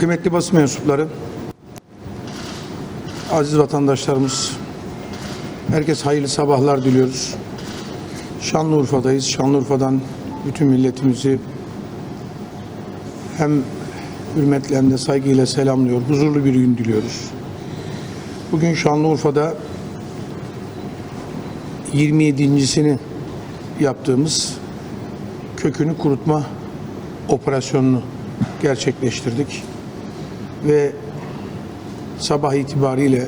Kıymetli basın mensupları, aziz vatandaşlarımız, herkes hayırlı sabahlar diliyoruz. Şanlıurfa'dayız. Şanlıurfa'dan bütün milletimizi hem hürmetle hem de saygıyla selamlıyor. Huzurlu bir gün diliyoruz. Bugün Şanlıurfa'da 27.sini yaptığımız kökünü kurutma operasyonunu gerçekleştirdik. Ve sabah itibariyle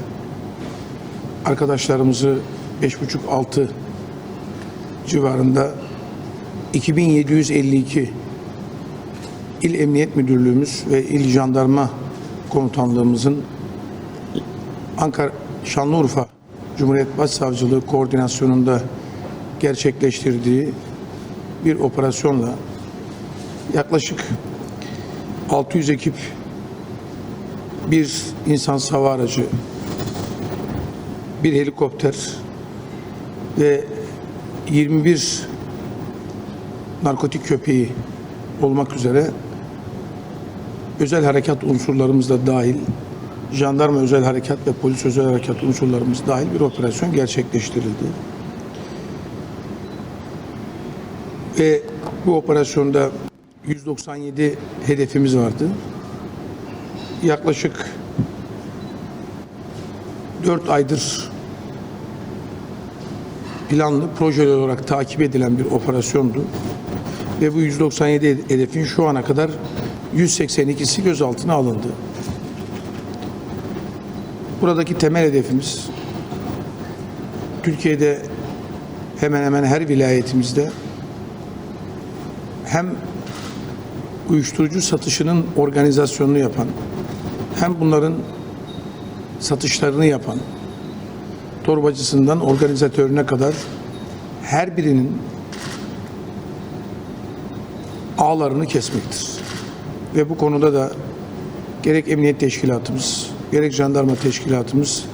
arkadaşlarımızı 5.30-6 civarında 2752 İl Emniyet Müdürlüğümüz ve İl Jandarma Komutanlığımızın Ankara Şanlıurfa Cumhuriyet Başsavcılığı koordinasyonunda gerçekleştirdiği bir operasyonla yaklaşık 600 ekip bir insan hava aracı, bir helikopter ve 21 narkotik köpeği olmak üzere özel harekat unsurlarımız da dahil, jandarma özel harekat ve polis özel harekat unsurlarımız dahil bir operasyon gerçekleştirildi. Ve bu operasyonda 197 hedefimiz vardı. Yaklaşık 4 aydır planlı, projeli olarak takip edilen bir operasyondu. Ve bu 197 hedefin şu ana kadar 182'si gözaltına alındı. Buradaki temel hedefimiz Türkiye'de hemen hemen her vilayetimizde hem uyuşturucu satışının organizasyonunu yapan, hem bunların satışlarını yapan, torbacısından organizatörüne kadar her birinin ağlarını kesmektir. Ve bu konuda da gerek emniyet teşkilatımız, gerek jandarma teşkilatımız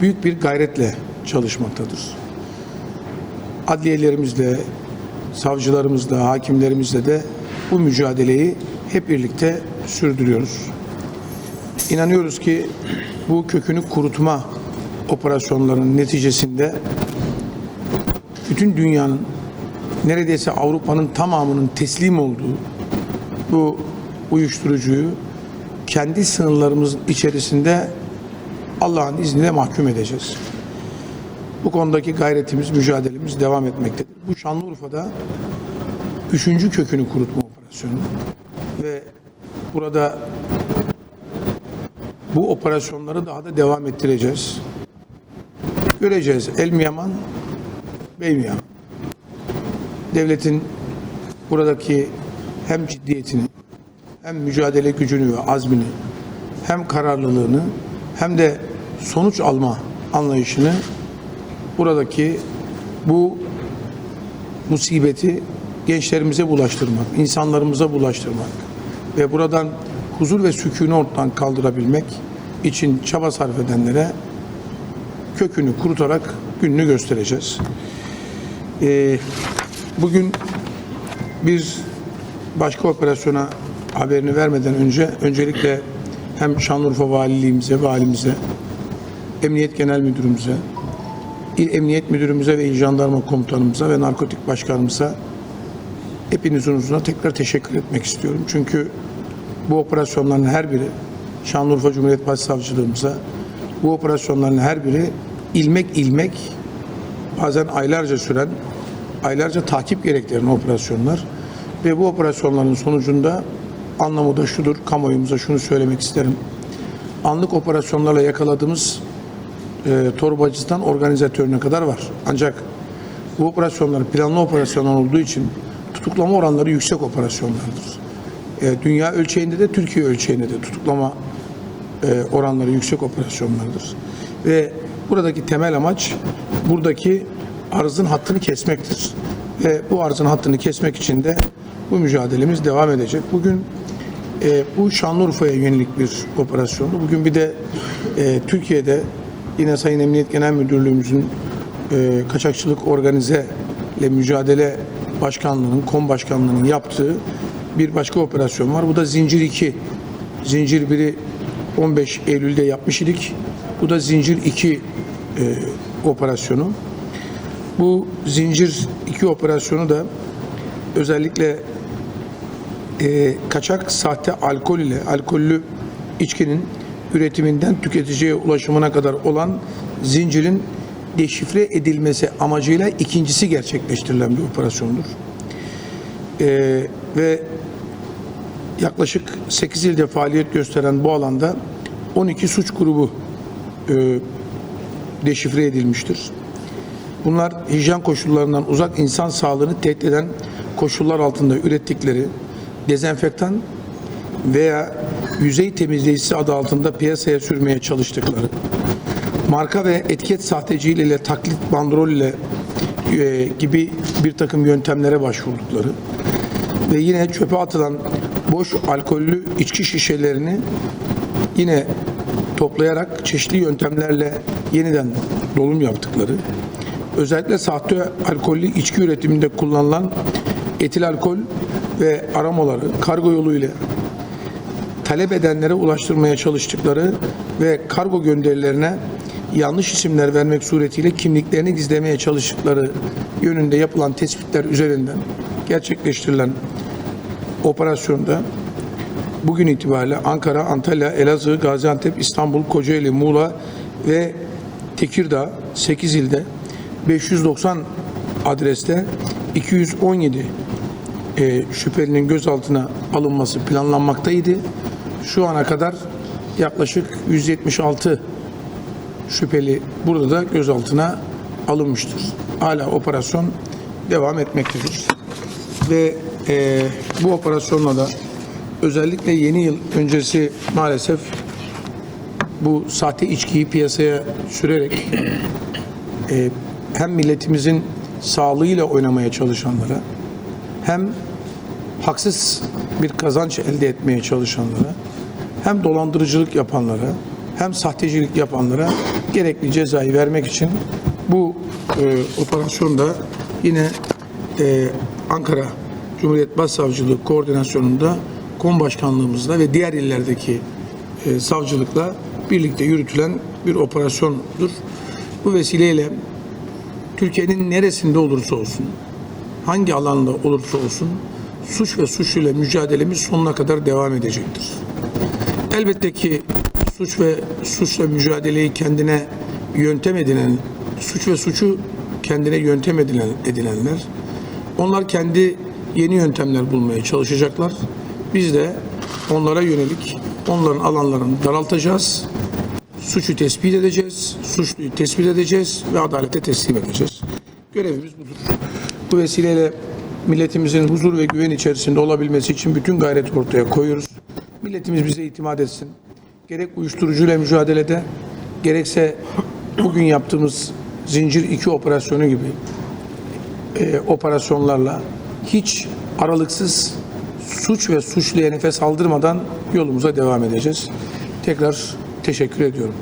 büyük bir gayretle çalışmaktadır. Adliyelerimizle, savcılarımızla, hakimlerimizle de bu mücadeleyi hep birlikte sürdürüyoruz. İnanıyoruz ki bu kökünü kurutma operasyonlarının neticesinde bütün dünyanın neredeyse Avrupa'nın tamamının teslim olduğu bu uyuşturucuyu kendi sınırlarımızın içerisinde Allah'ın izniyle mahkum edeceğiz. Bu konudaki gayretimiz, mücadelemiz devam etmektedir. Bu Şanlıurfa'da üçüncü kökünü kurutma operasyonu ve burada bu operasyonları daha da devam ettireceğiz. Göreceğiz el mi yaman, bey mi yaman. Devletin buradaki hem ciddiyetini, hem mücadele gücünü ve azmini, hem kararlılığını, hem de sonuç alma anlayışını buradaki bu musibeti gençlerimize bulaştırmak, insanlarımıza bulaştırmak ve buradan huzur ve sükûnu ortadan kaldırabilmek için çaba sarf edenlere kökünü kurutarak gününü göstereceğiz. Ee, bugün bir başka operasyona haberini vermeden önce öncelikle hem Şanlıurfa Valiliğimize, valimize, Emniyet Genel Müdürümüze, İl Emniyet Müdürümüze ve İl Jandarma Komutanımıza ve Narkotik Başkanımıza hepinizin huzuruna tekrar teşekkür etmek istiyorum. Çünkü bu operasyonların her biri Şanlıurfa Cumhuriyet Başsavcılığımıza bu operasyonların her biri ilmek ilmek bazen aylarca süren aylarca takip gerektiren operasyonlar ve bu operasyonların sonucunda anlamı da şudur kamuoyumuza şunu söylemek isterim. Anlık operasyonlarla yakaladığımız e, torbacıdan organizatörüne kadar var. Ancak bu operasyonlar planlı operasyonlar olduğu için tutuklama oranları yüksek operasyonlardır. E, dünya ölçeğinde de Türkiye ölçeğinde de tutuklama e, oranları yüksek operasyonlardır. Ve buradaki temel amaç buradaki arzın hattını kesmektir. Ve bu arzın hattını kesmek için de bu mücadelemiz devam edecek. Bugün e, bu Şanlıurfa'ya yönelik bir operasyondu. Bugün bir de e, Türkiye'de yine Sayın Emniyet Genel Müdürlüğümüzün e, kaçakçılık organize ile mücadele başkanlığının, kom başkanlığının yaptığı bir başka operasyon var. Bu da Zincir 2 Zincir 1'i 15 Eylül'de yapmış idik. Bu da Zincir 2 e, operasyonu. Bu Zincir 2 operasyonu da özellikle e, kaçak sahte alkol ile alkollü içkinin üretiminden tüketiciye ulaşımına kadar olan zincirin deşifre edilmesi amacıyla ikincisi gerçekleştirilen bir operasyondur. E, ve yaklaşık 8 ilde faaliyet gösteren bu alanda 12 suç grubu e, deşifre edilmiştir. Bunlar hijyen koşullarından uzak insan sağlığını tehdit eden koşullar altında ürettikleri dezenfektan veya yüzey temizleyicisi adı altında piyasaya sürmeye çalıştıkları, marka ve etiket sahteciliğiyle, taklit bandrol ile e, gibi bir takım yöntemlere başvurdukları ve yine çöpe atılan boş alkollü içki şişelerini yine toplayarak çeşitli yöntemlerle yeniden dolum yaptıkları, özellikle sahte alkollü içki üretiminde kullanılan etil alkol ve aromaları kargo yoluyla talep edenlere ulaştırmaya çalıştıkları ve kargo gönderilerine yanlış isimler vermek suretiyle kimliklerini gizlemeye çalıştıkları yönünde yapılan tespitler üzerinden gerçekleştirilen operasyonda bugün itibariyle Ankara, Antalya, Elazığ, Gaziantep, İstanbul, Kocaeli, Muğla ve Tekirdağ 8 ilde 590 adreste 217 e, şüphelinin gözaltına alınması planlanmaktaydı. Şu ana kadar yaklaşık 176 şüpheli burada da gözaltına alınmıştır. Hala operasyon devam etmektedir. Ve e, bu operasyonla da özellikle yeni yıl öncesi maalesef bu sahte içkiyi piyasaya sürerek e, hem milletimizin sağlığıyla oynamaya çalışanlara hem haksız bir kazanç elde etmeye çalışanlara hem dolandırıcılık yapanlara hem sahtecilik yapanlara gerekli cezayı vermek için bu e, operasyonda yine e, Ankara Cumhuriyet Başsavcılığı koordinasyonunda Kom Başkanlığımızla ve diğer illerdeki e, savcılıkla birlikte yürütülen bir operasyondur. Bu vesileyle Türkiye'nin neresinde olursa olsun, hangi alanda olursa olsun suç ve suçluyla mücadelemiz sonuna kadar devam edecektir. Elbette ki suç ve suçla mücadeleyi kendine yöntem edinen, suç ve suçu kendine yöntem edilen, edinenler, onlar kendi yeni yöntemler bulmaya çalışacaklar. Biz de onlara yönelik onların alanlarını daraltacağız. Suçu tespit edeceğiz, suçluyu tespit edeceğiz ve adalete teslim edeceğiz. Görevimiz budur. Bu vesileyle milletimizin huzur ve güven içerisinde olabilmesi için bütün gayreti ortaya koyuyoruz. Milletimiz bize itimat etsin. Gerek uyuşturucuyla mücadelede, gerekse bugün yaptığımız Zincir 2 operasyonu gibi e, operasyonlarla hiç aralıksız suç ve suçluya nefes aldırmadan yolumuza devam edeceğiz. Tekrar teşekkür ediyorum.